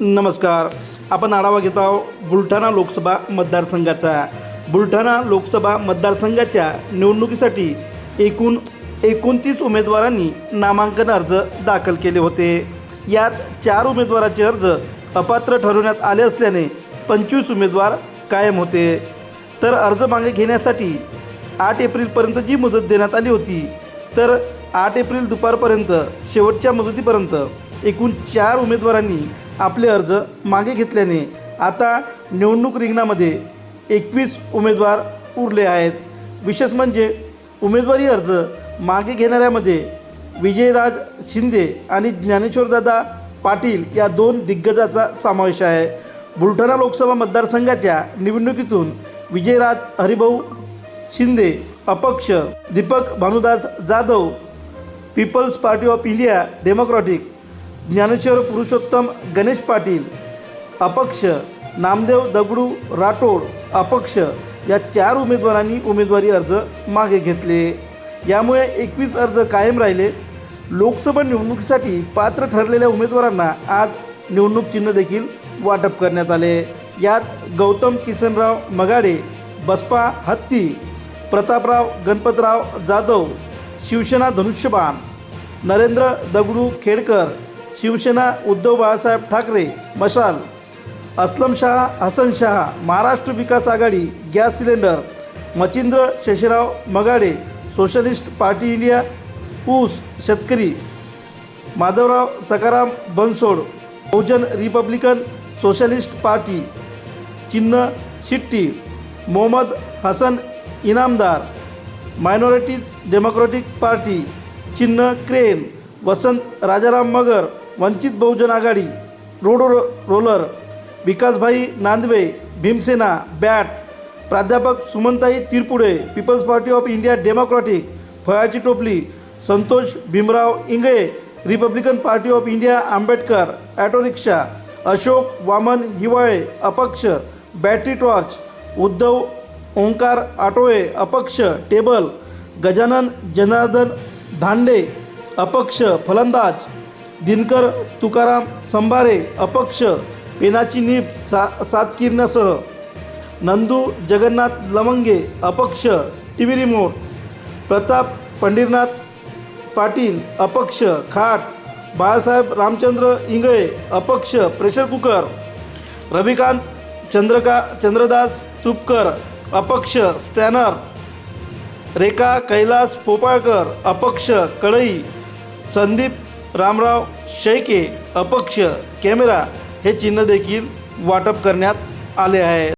नमस्कार. आपण आढावा घेत आहोत बुलढाणा लोकसभा मतदारसंघाचा. बुलढाणा लोकसभा मतदारसंघाच्या निवडणुकीसाठी एकूण एकोणतीस उमेदवारांनी नामांकन अर्ज दाखल केले होते. यात चार उमेदवाराचे अर्ज अपात्र ठरवण्यात आले असल्याने पंचवीस उमेदवार कायम होते. तर अर्ज मागे घेण्यासाठी आठ एप्रिलपर्यंत जी मुदत देण्यात आली होती तर आठ एप्रिल दुपारपर्यंत शेवटच्या मुदतीपर्यंत एकूण चार उमेदवारांनी आपले अर्ज मागे घेतल्याने आता निवडणूक रिंगणामध्ये एकवीस उमेदवार उरले आहेत. विशेष म्हणजे उमेदवारी अर्ज मागे घेणाऱ्यामध्ये विजयराज शिंदे आणि ज्ञानेश्वरदादा पाटील या दोन दिग्गजाचा समावेश आहे. बुलढाणा लोकसभा मतदारसंघाच्या निवडणुकीतून विजयराज हरिभाऊ शिंदे अपक्ष Deepak Bhanudas Jadhav peoples party of India democratic Dnyaneshwar Purushottam Ganesh Patil अपक्ष नामदेव दगडू राठोड अपक्ष या चार उमेदवारांनी उमेदवारी अर्ज मागे घेतले. यामुळे एकवीस अर्ज कायम राहिले. लोकसभा निवडणुकीसाठी पात्र ठरलेल्या उमेदवारांना आज निवडणूक चिन्ह देखील वाटप करण्यात आले. यात गौतम किसनराव मगाडे बसपा हत्ती प्रतापराव गणपतराव जाधव शिवसेना धनुष्यबाण नरेंद्र दगडू खेडकर शिवसेना उद्धव बाळासाहेब ठाकरे मशाल Aslam Shah Hasan Shah Maharashtra Vikas Aghadi gas cylinder Machindra Shesharao Magade socialist party India ऊस शेतकरी Madhavrao Sakaram Bansod Bahujan republican socialist party चिन्ह शिट्टी Mohammad Hasan Inamdar minorities democratic party चिन्ह crane Vasant Rajaram Magar Vanchit Bahujan Aghadi road roller Vikasbhai Nandve Bhimsena bat प्राध्यापक Sumantai Tirpude peoples party of India democratic फळाची टोपली Santosh Bhimrao Ingle republican party of India Ambedkar auto rickshaw Ashok Waman Hiwale अपक्ष battery torch Uddhav Omkar Atole अपक्ष table Gajanan Janardan Dhande अपक्ष फलंदाज दिनकर तुकाराम संभारे अपक्ष पेनाची नीप सा सातकिरणासह नंदू जगन्नाथ लवंगे अपक्ष T V remote Pratap Pandharinath Patil अपक्ष खाट बाळासाहेब रामचंद्र इंगळे अपक्ष प्रेशर कुकर रविकांत चंद्रका चंद्रदास तुपकर अपक्ष स्पॅनर रेखा कैलास पोपाळकर अपक्ष कळई संदीप रामराव शेळके अपक्ष कॅमेरा हे चिन्ह देखील वाटप करण्यात आले आहे.